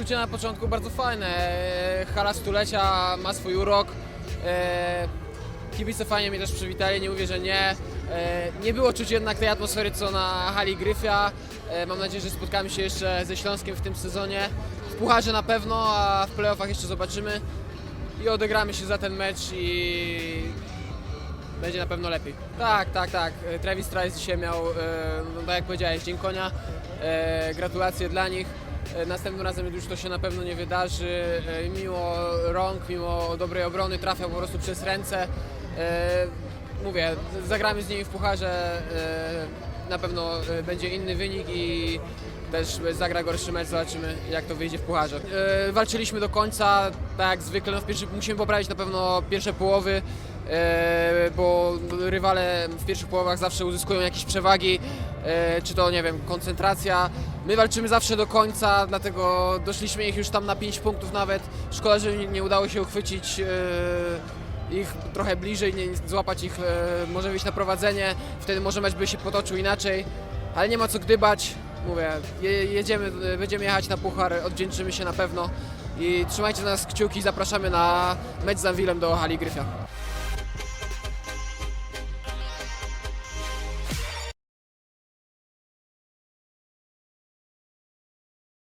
uczucie na początku bardzo fajne. E, Hala stulecia ma swój urok. E, Kibice fajnie mnie też przywitali, nie mówię, że nie. E, Nie było czuć jednak tej atmosfery co na hali Gryfia. Mam nadzieję, że spotkamy się jeszcze ze Śląskiem w tym sezonie. W Pucharze na pewno, a w playoffach jeszcze zobaczymy. I odegramy się za ten mecz i będzie na pewno lepiej. Tak, tak, tak. Travis Trice dzisiaj miał, no tak jak powiedziałeś, Dzień Konia. Gratulacje dla nich. E, Następnym razem już to się na pewno nie wydarzy. E, Mimo rąk, mimo dobrej obrony trafiał po prostu przez ręce. E, Mówię, zagramy z nimi w pucharze. Na pewno będzie inny wynik i też zagra gorszy mecz, zobaczymy jak to wyjdzie w pucharze. Walczyliśmy do końca, tak jak zwykle, no w pierwszy, musimy poprawić na pewno pierwsze połowy, bo rywale w pierwszych połowach zawsze uzyskują jakieś przewagi, e, czy to nie wiem, koncentracja. My walczymy zawsze do końca, dlatego doszliśmy ich już tam na 5 punktów nawet. Szkoda, że nie, udało się uchwycić e, ich trochę bliżej, nie, złapać ich, e, może wyjść na prowadzenie, wtedy może mecz by się potoczył inaczej, ale nie ma co gdybać. Mówię, je, jedziemy, będziemy jechać na puchar, odwdzięczymy się na pewno i trzymajcie nas kciuki, zapraszamy na mecz z Anwilem do hali Gryfia.